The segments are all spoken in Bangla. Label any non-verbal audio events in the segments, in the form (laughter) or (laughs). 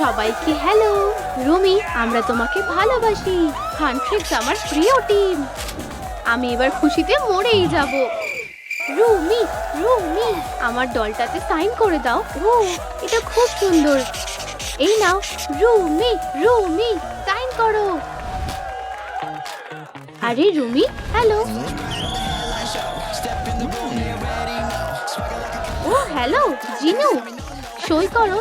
সবাইকে হ্যালো রুমি, আমরা তোমাকে ভালোবাসি। হান্ট্রিক্স আমার প্রিয় টিম আমি এবার খুশিতে মরেই যাব। রুমি রুমি, আমার দলটাতে সাইন করে দাও। ও, এটা খুব সুন্দর। এই নাও, রুমি রুমি সাইন করো। আরে রুমি হ্যালো ও হ্যালো জিনু, সই করো।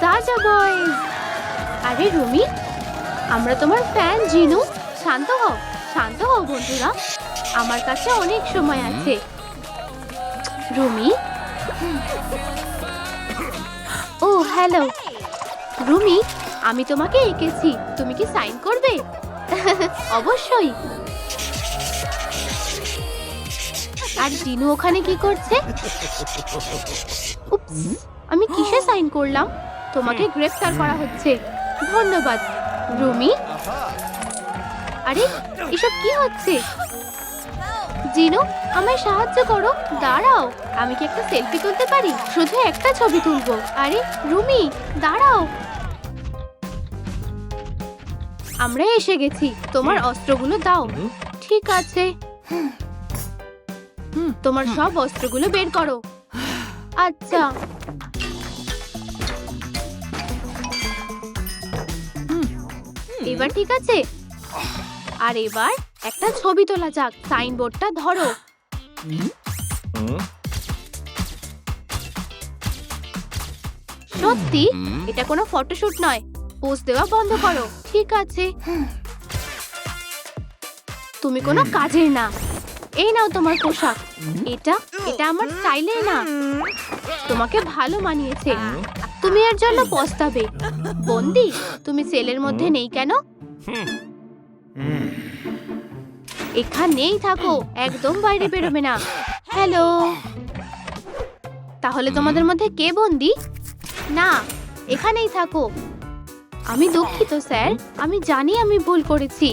তাজা বয়েজ আরে রুমি আমরা তোমার ফ্যান জিনু। শান্ত হও শান্ত হও বন্ধুরা। আমার কাছে অনেক সময় আছে। রুমি? ও হ্যালো রুমি আমি তোমাকে এঁকেছি। তুমি কি সাইন করবে? অবশ্যই। আর জিনু ওখানে কি করছে? (laughs) আমি কিসে সাইন করলাম? তোমাকে গ্রেফতার করা হচ্ছে। ধন্যবাদ রুমি। আরে এসব কি হচ্ছে? জিনু আমায় সাহায্য করো দাঁড়াও। আমি কি একটা সেলফি তুলতে পারি? শুধু একটা ছবি তুলবো। আরে রুমি দাঁড়াও। আমরা এসে গেছি। তোমার অস্ত্রগুলো দাও। ঠিক আছে। তোমার সব অস্ত্রগুলো বের করো। আচ্ছা। এবার ঠিক আছে। আর এবার একটা ছবি তোলা যাক, সাইনবোর্ডটা ধরো। সত্যি, এটা কোনো ফটোশুট নয় পোস্ট দেওয়া বন্ধ করো, ঠিক আছে। তুমি কোনো কাজের না। এই নাও তোমার পোশাক। এটা এটা আমার স্টাইলে না। তোমাকে ভালো মানিয়েছে। তুমি এর জন্য পস্তাবে। বন্দি তুমি সেলের মধ্যে নেই কেন? এখানেই থাকো একদম বাইরে বেরোবে না। হ্যালো। তাহলে তোমাদের মধ্যে কে বন্দি? না এখানেই থাকো। আমি দুঃখিত স্যার। আমি জানি আমি ভুল করেছি।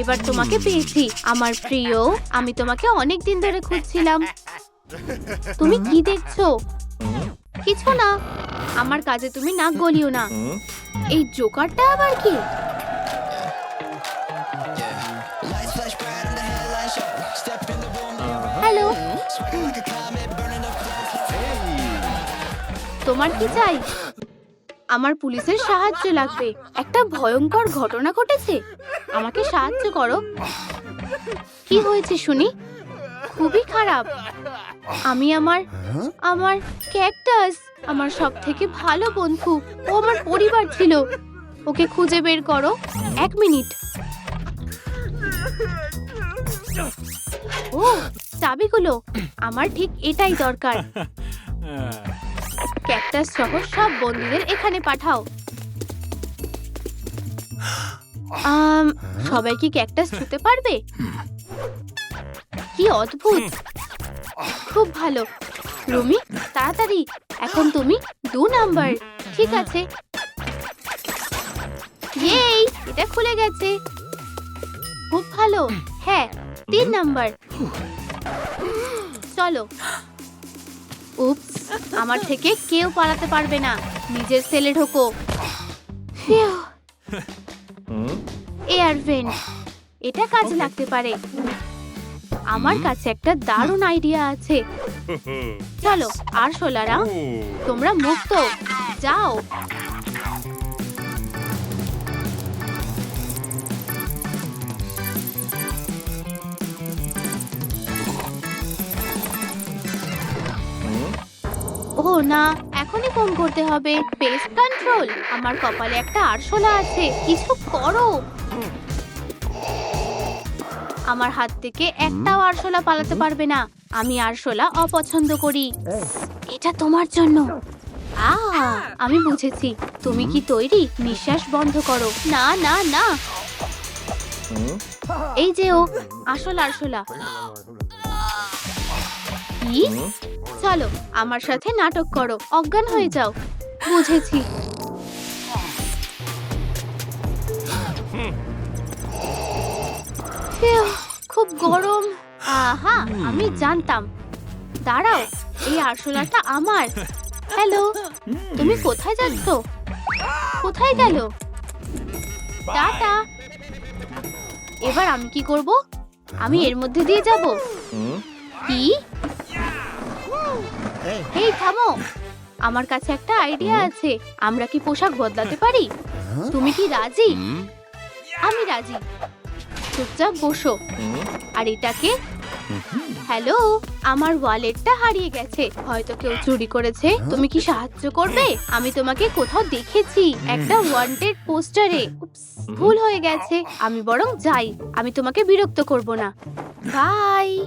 এবার তোমাকে পেয়েছি। আমার প্রিয়, আমি তোমাকে অনেক দিন ধরে খুঁজছিলাম। তুমি কি দেখছ? কিছু না। আমার কাজে তুমি নাক গলিও না। এই জোকারটা আবার কি? হ্যালো। তোমার কি চাই? আমার পুলিশের সাহায্য লাগবে। একটা ভয়ঙ্কর ঘটনা ঘটেছে। আমাকে সাহায্য করো। কি হয়েছে শুনি? খুবই খারাপ। আমি আমার আমার ক্যাকটাস আমার সব থেকে ভালো বন্ধু ও আমার পরিবার ছিল। ওকে খুঁজে বের করো। এক মিনিট। ও চাবিগুলো। আমার ঠিক এটাই দরকার। ক্যাকটাস সহ সব বন্ধুদের এখানে পাঠাও। আম, সবাই কি ক্যাকটাস ছুতে পারবে? কি অদ্ভুত। খুব ভালো। রুমি তাড়াতাড়ি। এখন তুমি দু নাম্বার। ঠিক আছে। এই এটা খুলে গেছে। খুব ভালো। হ্যাঁ তিন নাম্বার। চলো। উপস আমার থেকে কেউ পালাতে পারবে না। নিজের সেলে ঢোকো। (laughs) এয়ার ভেন্ট এটা কাজে লাগতে পারে। আমার কাছে একটা দারুণ আইডিয়া আছে। (laughs) চলো আর সোলারা তোমরা মুক্ত। যাও। ও না এখনই ফোন করতে হবে। পেস্ট কন্ট্রোল আমার কপালে একটা আরশোলা আছে। কিছু করো। আমার হাত থেকে একটাও আরশোলা পালাতে পারবে না। আমি আরশোলা অপছন্দ করি। এটা তোমার জন্য। আ আমি বুঝেছি। তুমি কি তৈরি? নিঃশ্বাস বন্ধ করো। না না না। এই যে ও আসল আরশোলা। কি চলো আমার সাথে নাটক করো। অজ্ঞান হয়ে যাও। বুঝেছি। খুব গরম। আহা, আমি জানতাম। দাঁড়াও, এই আরশোলাটা আমার। হ্যালো, তুমি কোথায় যাচ্ছ? কোথায় গেল? টাটা। এবার আমি কি করব? আমি এর মধ্যে দিয়ে যাব। কি? এই, থামো। আমার কাছে একটা আইডিয়া আছে। আমরা কি পোশাক বদলাতে পারি? তুমি কি রাজি? আমি রাজি। চুপচাপ বসো। আর এটাকে হ্যালো আমার ওয়ালেটটা হারিয়ে গেছে। হয়তো কেউ চুরি করেছে। তুমি কি সাহায্য করবে? আমি তোমাকে কোথাও দেখেছি। একটা ওয়ান্টেড পোস্টারে। ভুল হয়ে গেছে। আমি বরং যাই। আমি তোমাকে বিরক্ত করব না। বাই।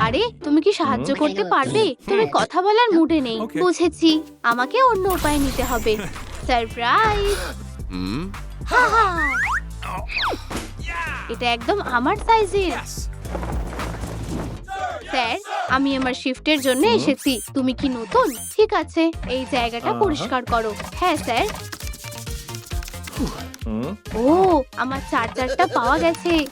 আরে তুমি কি সাহায্য করতে পারবে? তুমি কথা বলার মুডে নেই। বুঝেছি। আমাকে অন্য উপায় নিতে হবে। (laughs) সারপ্রাইজ। (laughs) এটা একদম আমার সাইজের! স্যার আমি আমার শিফটের জন্য এসেছি। তুমি কি নতুন? ঠিক আছে এই জায়গাটা পরিষ্কার করো। হ্যাঁ স্যার। ও আমার চার্জারটা পাওয়া গেছে।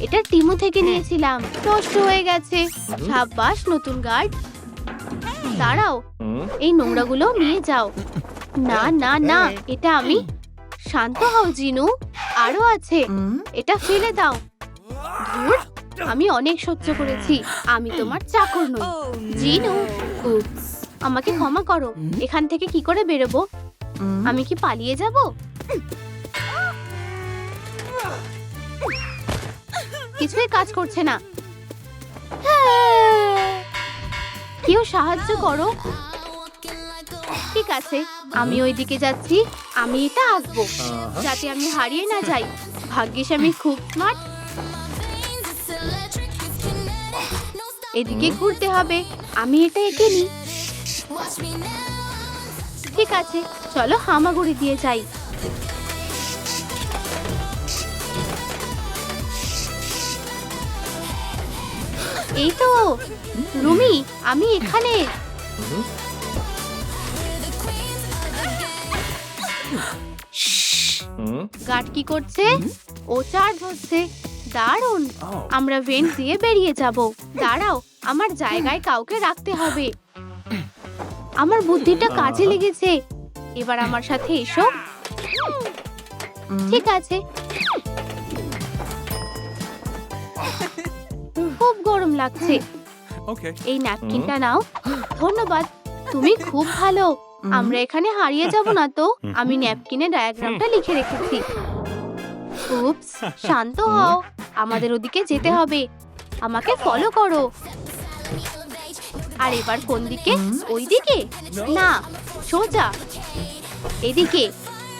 এটা টিমু থেকে নিয়েছিলাম। নষ্ট হয়ে গেছে। সাব্বাস নতুন গার্ড। দাঁড়াও। এই নোংরাগুলো নিয়ে যাও। না না না এটা আমি শান্ত হও জিনু। আরও আছে। এটা ফেলে দাও। ধুর আমি অনেক সহ্য করেছি। আমি তোমার চাকর নই। জিনু আমাকে ক্ষমা করো। এখান থেকে কি করে বেরোবো? আমি কি পালিয়ে যাব? কিছুই কাজ করছে না। কেউ সাহায্য করো। ঠিক আছে আমি ওইদিকে যাচ্ছি আমি এটা আঁকবো যাতে আমি হারিয়ে না যাই। ভাগ্যিস আমি খুব স্মার্ট এদিকে ঘুরতে হবে আমি এটা এঁকে নিই। ঠিক আছে চলো হামাগুড়ি দিয়ে যাই। এই তো। রুমি, আমি এখানে। গার্ড কি করছে? ও চার্জ হচ্ছে Oh. আমরা ভেন্ট দিয়ে বেরিয়ে যাব। দাঁড়াও, আমার জায়গায় কাউকে রাখতে হবে। আমার বুদ্ধিটা কাজে লেগেছে। এবার আমার সাথে এসো। ঠিক আছে। খুব গরম লাগছে। Okay. এই ন্যাপকিনটা নাও। ধন্যবাদ তুমি খুব ভালো। আমরা এখানে হারিয়ে যাব না তো। আমি ন্যাপকিনে ডায়াগ্রামটা লিখে রেখেছি। উপস শান্ত হও। আমাদের ওদিকে যেতে হবে। আমাকে ফলো করো। আর এবার কোন দিকে? ওই দিকে না সোজা। এদিকে।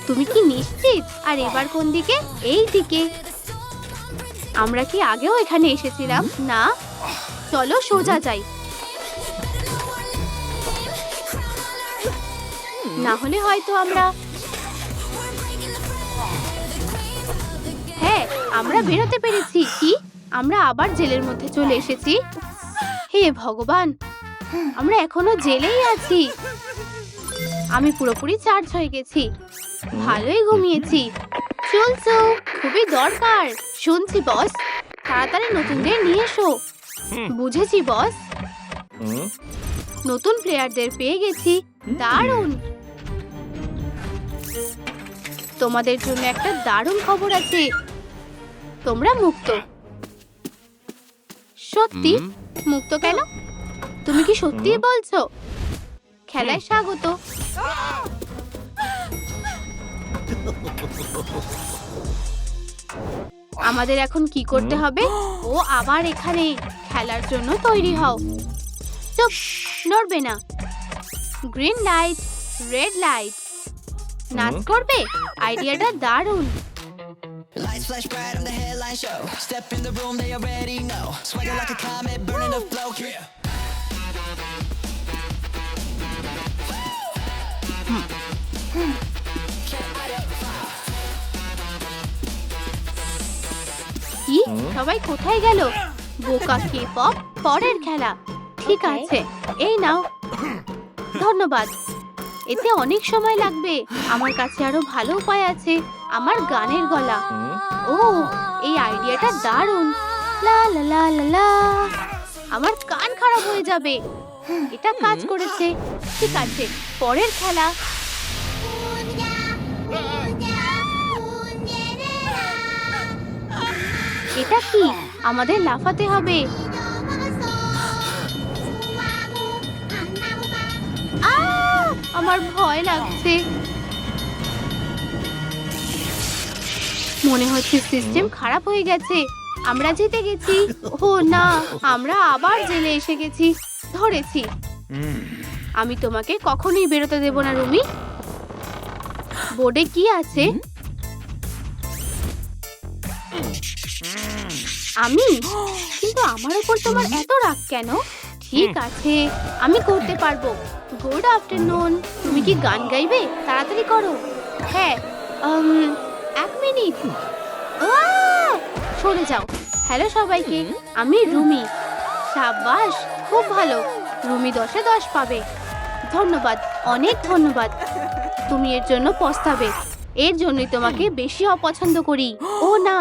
তুমি কি নিশ্চিত? আর এবার কোন দিকে? এই দিকে আমরা কি আগেও এখানে এসেছিলাম? না। চলো সোজা যাই। না হলে হয়তো আমরা হ্যাঁ আমরা বেরোতে পেরেছি। কি? আমরা আবার জেলের মধ্যে চলে এসেছি? হে ভগবান আমরা এখনও জেলেই আছি। আমি পুরোপুরি চার্জ হয়ে গেছি। ভালোই ঘুমিয়েছি। চলছো খুবই দরকার। শুনছি বস তাড়াতাড়ি নতুনদের নিয়ে এসো। বুঝেছি বস। নতুন প্লেয়ারদের পেয়ে গেছি দারুণ। তোমাদের জন্য একটা দারুণ খবর আছে। তোমরা মুক্ত। সত্যি? মুক্ত কেন? তুমি কি সত্যি বলছো? খেলায় স্বাগত। আমাদের এখন কি করতে হবে? ও আবার এখানে। খেলার জন্য তৈরি হও চুপ নড়বে না গ্রিন লাইট রেড লাইট নাচ করবে আইডিয়াটা দারুণ Lights flash bright on the headline show. Step in the room, they already know. Swagger like a comet, burning the flow. Yeah. কি সবাই কোথায় গেল বোকা কে পপ পরের খেলা। ঠিক আছে এই নাও। ধন্যবাদ। এতে অনেক সময় লাগবে। আমার কাছে আরও ভালো উপায় আছে আমার গানের গলা। ও এই আইডিয়াটা দারুণ। লা লা লা লা লা। আমার কান খারাপ হয়ে যাবে। এটা কাজ করেছে। ঠিক আছে পরের খেলা। এটা কি? আমাদের লাফাতে হবে! আমার ভয় লাগছে। মনে হচ্ছে সিস্টেম খারাপ হয়ে গেছে। আমরা জিতে গেছি। ও না, আমরা আবার জেলে এসে গেছি। ধরেছি। আমি তোমাকে কখনোই বেরোতে দেব না, রুমি। বোর্ডে কি আছে? আমি? কিন্তু আমার উপর তোমার এত রাগ কেন? ঠিক আছে আমি করতে পারব। Good afternoon. তুমি কি গান গাইবে? তাড়াতাড়ি করো। হ্যাঁ এক মিনিট! সরে যাও। হ্যালো সবাইকে আমি রুমি। সাবাস খুব ভালো। রুমি দশে দশ পাবে। ধন্যবাদ অনেক ধন্যবাদ। তুমি এর জন্য পস্তাবে। এর জন্যই তোমাকে বেশি অপছন্দ করি। ও না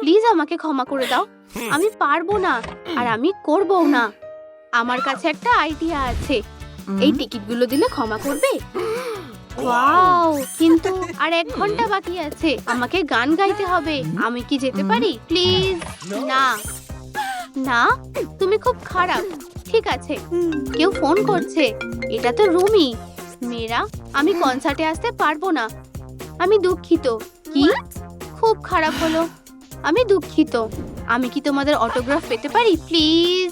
প্লিজ আমাকে ক্ষমা করে দাও। আমি পারব না আর আমি করবও না। আমার কাছে একটা আইডিয়া আছে। এই টিকিটগুলো দিলে ক্ষমা করবে? (gasps) ওয়াও। কিন্তু আর এক ঘণ্টা বাকি আছে। আমাকে গান গাইতে হবে। আমি কি যেতে পারি? প্লিজ না। না? তুমি খুব খারাপ। ঠিক আছে। কেউ ফোন করছে। এটা তো রুমি। মেয়েরা আমি কনসার্টে আসতে পারব না। আমি দুঃখিত। কি? খুব খারাপ হলো। আমি দুঃখিত। আমি কি তোমাদের অটোগ্রাফ পেতে পারি? প্লিজ